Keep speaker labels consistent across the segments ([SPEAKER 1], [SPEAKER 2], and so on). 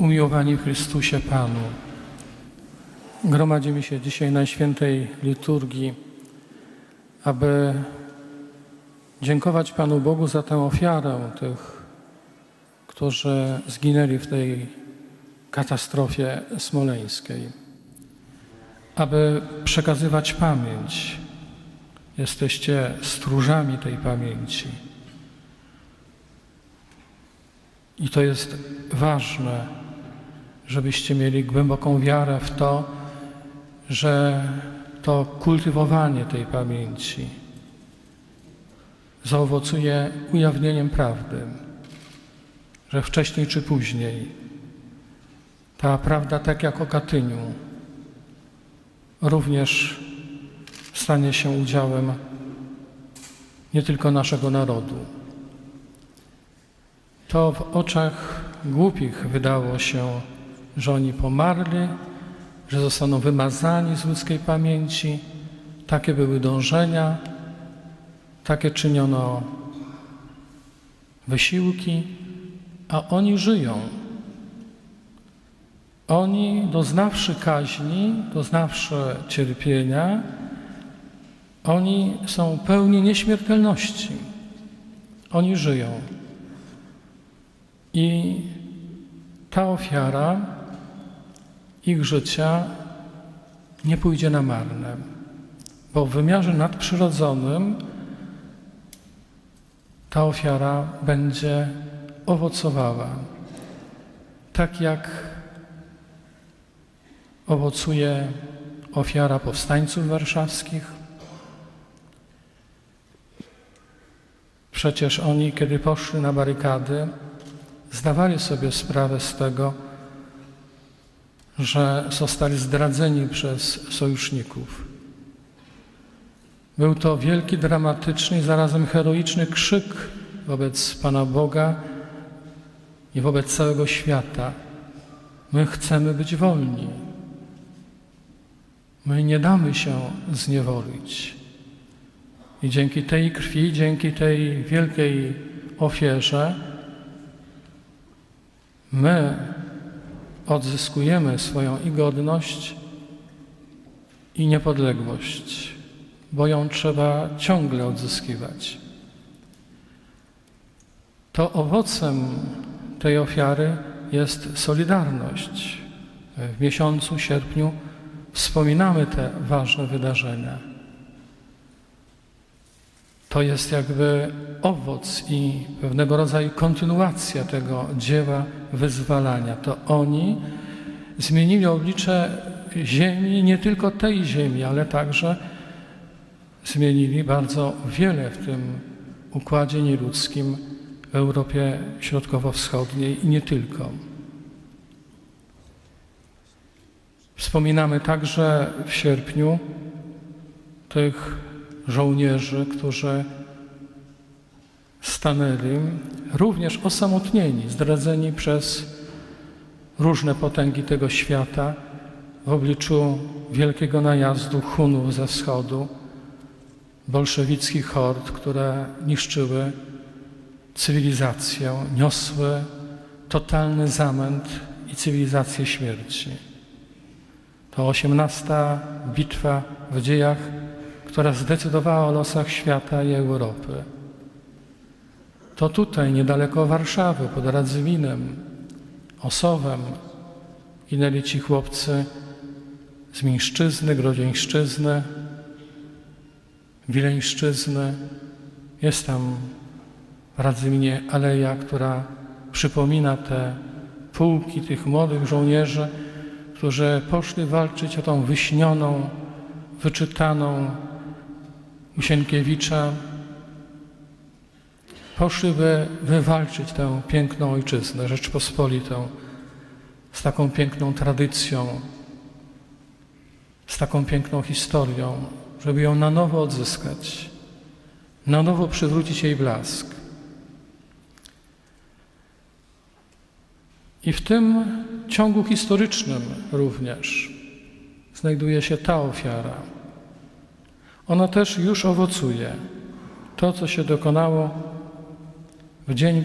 [SPEAKER 1] Umiłowani Chrystusie Panu, gromadzimy się dzisiaj na świętej liturgii, aby dziękować Panu Bogu za tę ofiarę tych, którzy zginęli w tej katastrofie smoleńskiej, aby przekazywać pamięć. Jesteście stróżami tej pamięci. I to jest ważne, żebyście mieli głęboką wiarę w to, że to kultywowanie tej pamięci zaowocuje ujawnieniem prawdy, że wcześniej czy później ta prawda, tak jak o Katyniu, również stanie się udziałem nie tylko naszego narodu. To w oczach głupich wydało się, że oni pomarli, że zostaną wymazani z ludzkiej pamięci. Takie były dążenia, takie czyniono wysiłki, a oni żyją. Oni, doznawszy kaźni, doznawszy cierpienia, oni są pełni nieśmiertelności. Oni żyją. I ta ofiara ich życia nie pójdzie na marne, bo w wymiarze nadprzyrodzonym ta ofiara będzie owocowała, tak jak owocuje ofiara powstańców warszawskich. Przecież oni, kiedy poszli na barykady, zdawali sobie sprawę z tego, że zostali zdradzeni przez sojuszników. Był to wielki, dramatyczny i zarazem heroiczny krzyk wobec Pana Boga i wobec całego świata. My chcemy być wolni. My nie damy się zniewolić. I dzięki tej krwi, dzięki tej wielkiej ofierze, my odzyskujemy swoją i godność, i niepodległość, bo ją trzeba ciągle odzyskiwać. To owocem tej ofiary jest solidarność. W miesiącu sierpniu wspominamy te ważne wydarzenia. To jest jakby owoc i pewnego rodzaju kontynuacja tego dzieła wyzwalania. To oni zmienili oblicze ziemi, nie tylko tej ziemi, ale także zmienili bardzo wiele w tym układzie nieludzkim w Europie Środkowo-Wschodniej i nie tylko. Wspominamy także w sierpniu tych żołnierzy, którzy stanęli również osamotnieni, zdradzeni przez różne potęgi tego świata w obliczu wielkiego najazdu Hunów ze wschodu, bolszewickich hord, które niszczyły cywilizację, niosły totalny zamęt i cywilizację śmierci. To osiemnasta bitwa w dziejach która zdecydowała o losach świata i Europy. To tutaj, niedaleko Warszawy, pod Radzywinem, Osowem, ginęli ci chłopcy z Mińszczyzny, Grodzieńszczyzny, Wileńszczyzny. Jest tam w Radzyminie aleja, która przypomina te pułki tych młodych żołnierzy, którzy poszli walczyć o tą wyśnioną, wyczytaną u Sienkiewicza poszły, by wywalczyć tę piękną ojczyznę, Rzeczpospolitą, z taką piękną tradycją, z taką piękną historią, żeby ją na nowo odzyskać, na nowo przywrócić jej blask. I w tym ciągu historycznym również znajduje się ta ofiara ono też już owocuje. To, co się dokonało w dzień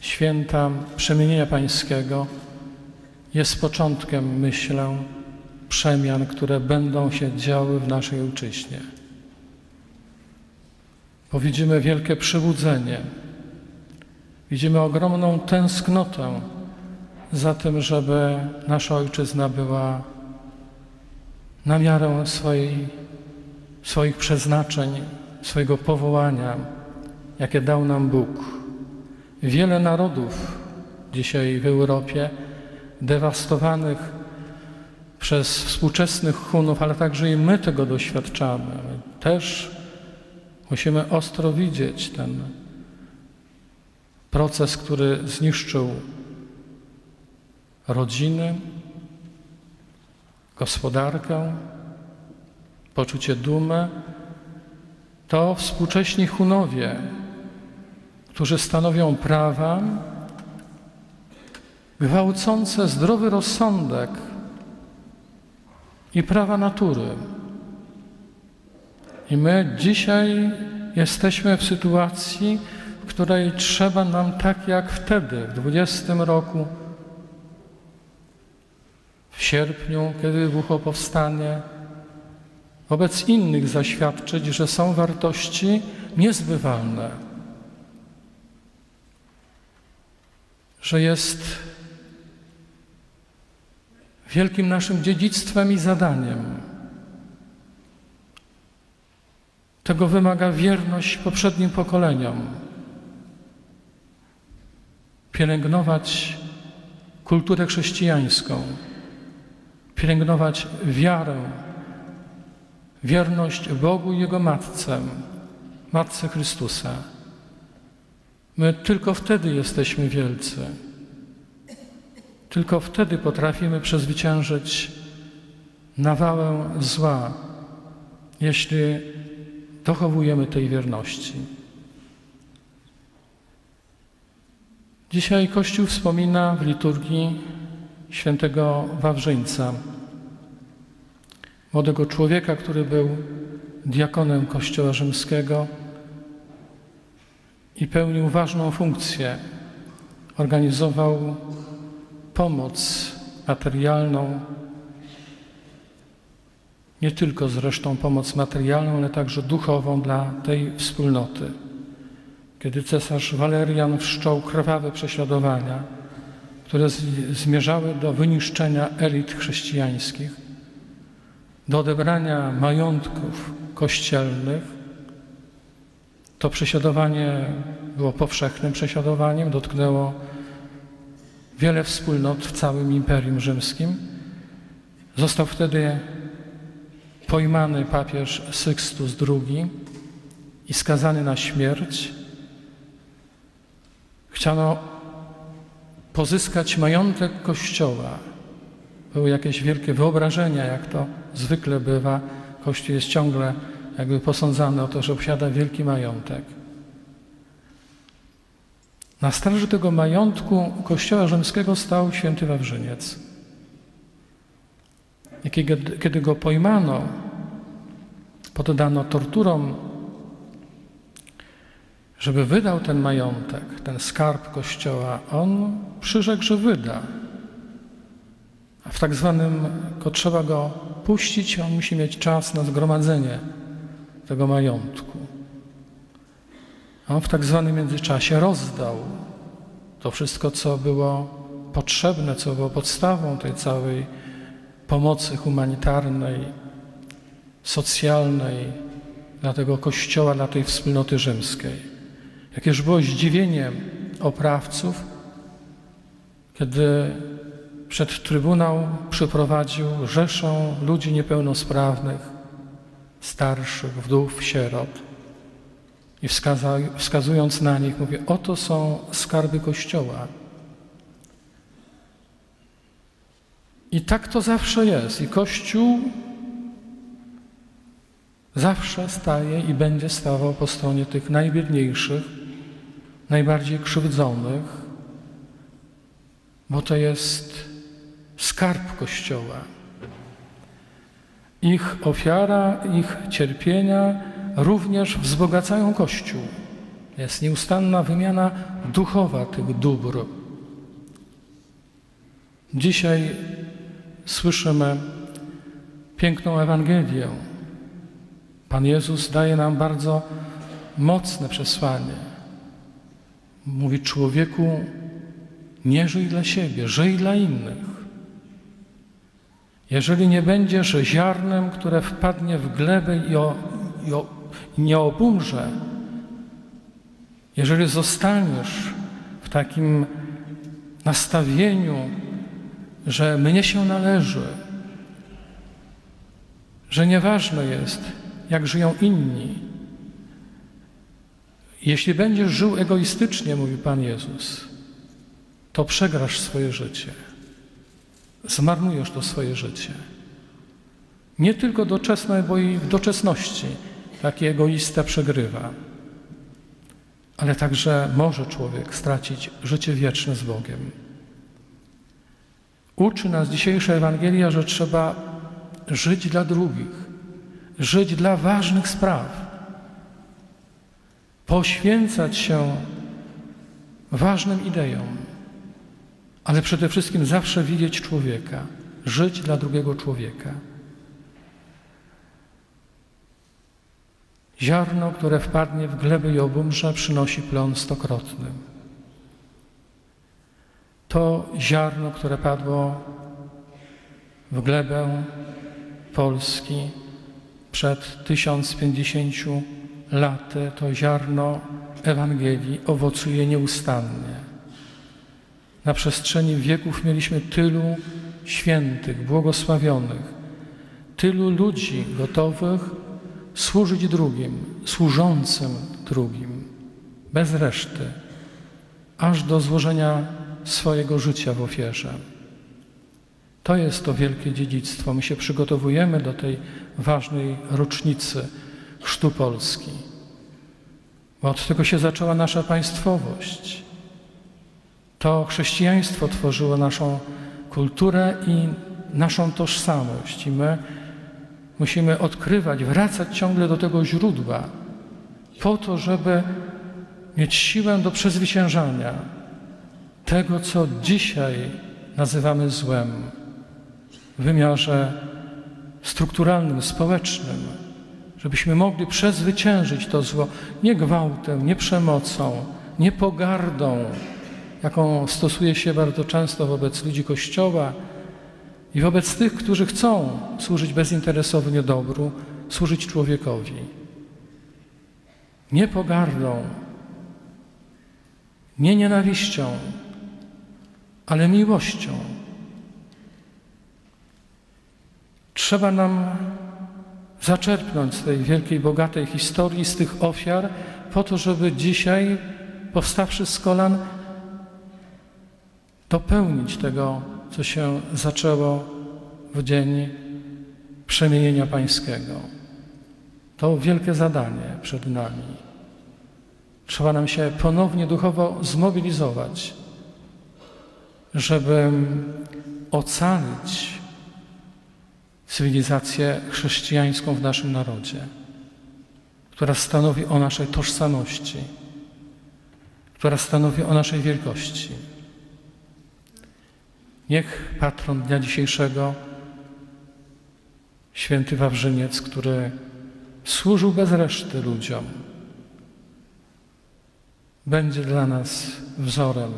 [SPEAKER 1] święta przemienienia pańskiego jest początkiem, myślę, przemian, które będą się działy w naszej ojczyźnie. Bo widzimy wielkie przybudzenie, widzimy ogromną tęsknotę za tym, żeby nasza ojczyzna była na miarę swojej, swoich przeznaczeń, swojego powołania, jakie dał nam Bóg. Wiele narodów dzisiaj w Europie dewastowanych przez współczesnych Hunów, ale także i my tego doświadczamy. My też musimy ostro widzieć ten proces, który zniszczył rodziny, gospodarkę, poczucie dumy, to współcześni Hunowie, którzy stanowią prawa gwałcące zdrowy rozsądek i prawa natury. I my dzisiaj jesteśmy w sytuacji, w której trzeba nam tak jak wtedy, w 20 roku, w sierpniu, kiedy wybuchło powstanie, wobec innych zaświadczyć, że są wartości niezbywalne, że jest wielkim naszym dziedzictwem i zadaniem. Tego wymaga wierność poprzednim pokoleniom. Pielęgnować kulturę chrześcijańską, pielęgnować wiarę, wierność Bogu i Jego Matce, Matce Chrystusa. My tylko wtedy jesteśmy wielcy. Tylko wtedy potrafimy przezwyciężyć nawałę zła, jeśli dochowujemy tej wierności. Dzisiaj Kościół wspomina w liturgii świętego Wawrzyńca, młodego człowieka, który był diakonem Kościoła Rzymskiego i pełnił ważną funkcję. Organizował pomoc materialną, nie tylko zresztą pomoc materialną, ale także duchową dla tej wspólnoty. Kiedy cesarz Walerian wszczął krwawe prześladowania, które zmierzały do wyniszczenia elit chrześcijańskich, do odebrania majątków kościelnych, to prześladowanie było powszechnym prześladowaniem, dotknęło wiele wspólnot w całym Imperium Rzymskim. Został wtedy pojmany papież Sykstus II i skazany na śmierć. Chciano pozyskać majątek Kościoła. Były jakieś wielkie wyobrażenia, jak to zwykle bywa. Kościół jest ciągle jakby posądzany o to, że posiada wielki majątek. Na straży tego majątku Kościoła Rzymskiego stał święty Wawrzyniec. Kiedy go pojmano, poddano torturom, żeby wydał ten majątek, ten skarb Kościoła, on przyrzekł, że wyda. W tak zwanym, ko trzeba go puścić, on musi mieć czas na zgromadzenie tego majątku. A on w tak zwanym międzyczasie rozdał to wszystko, co było potrzebne, co było podstawą tej całej pomocy humanitarnej, socjalnej dla tego kościoła, dla tej wspólnoty rzymskiej. Jakież było zdziwienie oprawców, kiedy przed trybunał przyprowadził rzeszę ludzi niepełnosprawnych, starszych, wdów, sierot. I wskaza, wskazując na nich, mówi: Oto są skarby Kościoła. I tak to zawsze jest. I Kościół zawsze staje i będzie stawał po stronie tych najbiedniejszych, najbardziej krzywdzonych, bo to jest skarb Kościoła. Ich ofiara, ich cierpienia również wzbogacają Kościół. jest nieustanna wymiana duchowa tych dóbr. Dzisiaj słyszymy piękną Ewangelię. Pan Jezus daje nam bardzo mocne przesłanie. Mówi człowieku, nie żyj dla siebie, żyj dla innych. Jeżeli nie będziesz ziarnem, które wpadnie w glebę i, o, i, o, i nie obumrze, jeżeli zostaniesz w takim nastawieniu, że mnie się należy, że nieważne jest, jak żyją inni. Jeśli będziesz żył egoistycznie, mówi Pan Jezus, to przegrasz swoje życie. Zmarnujesz to swoje życie. Nie tylko doczesne, bo i w doczesności taki egoista przegrywa, ale także może człowiek stracić życie wieczne z Bogiem. Uczy nas dzisiejsza Ewangelia, że trzeba żyć dla drugich, żyć dla ważnych spraw, poświęcać się ważnym ideom, ale przede wszystkim zawsze widzieć człowieka, żyć dla drugiego człowieka. Ziarno, które wpadnie w glebę i obumrze, przynosi plon stokrotny. To ziarno, które padło w glebę Polski przed 1050 laty, to ziarno Ewangelii owocuje nieustannie. Na przestrzeni wieków mieliśmy tylu świętych, błogosławionych, tylu ludzi gotowych służyć drugim, służącym drugim, bez reszty, aż do złożenia swojego życia w ofierze. To jest to wielkie dziedzictwo. My się przygotowujemy do tej ważnej rocznicy Chrztu Polski. Bo od tego się zaczęła nasza państwowość. To chrześcijaństwo tworzyło naszą kulturę i naszą tożsamość. I my musimy odkrywać, wracać ciągle do tego źródła, po to, żeby mieć siłę do przezwyciężania tego, co dzisiaj nazywamy złem w wymiarze strukturalnym, społecznym, żebyśmy mogli przezwyciężyć to zło nie gwałtem, nie przemocą, nie pogardą, jaką stosuje się bardzo często wobec ludzi Kościoła i wobec tych, którzy chcą służyć bezinteresownie dobru, służyć człowiekowi. Nie pogardą, nie nienawiścią, ale miłością. Trzeba nam zaczerpnąć z tej wielkiej, bogatej historii, z tych ofiar, po to, żeby dzisiaj, powstawszy z kolan, dopełnić tego, co się zaczęło w dzień przemienienia Pańskiego. To wielkie zadanie przed nami. Trzeba nam się ponownie duchowo zmobilizować, żeby ocalić cywilizację chrześcijańską w naszym narodzie, która stanowi o naszej tożsamości, która stanowi o naszej wielkości. Niech patron dnia dzisiejszego, święty Wawrzyniec, który służył bez reszty ludziom, będzie dla nas wzorem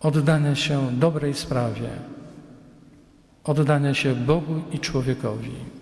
[SPEAKER 1] oddania się dobrej sprawie, oddania się Bogu i człowiekowi.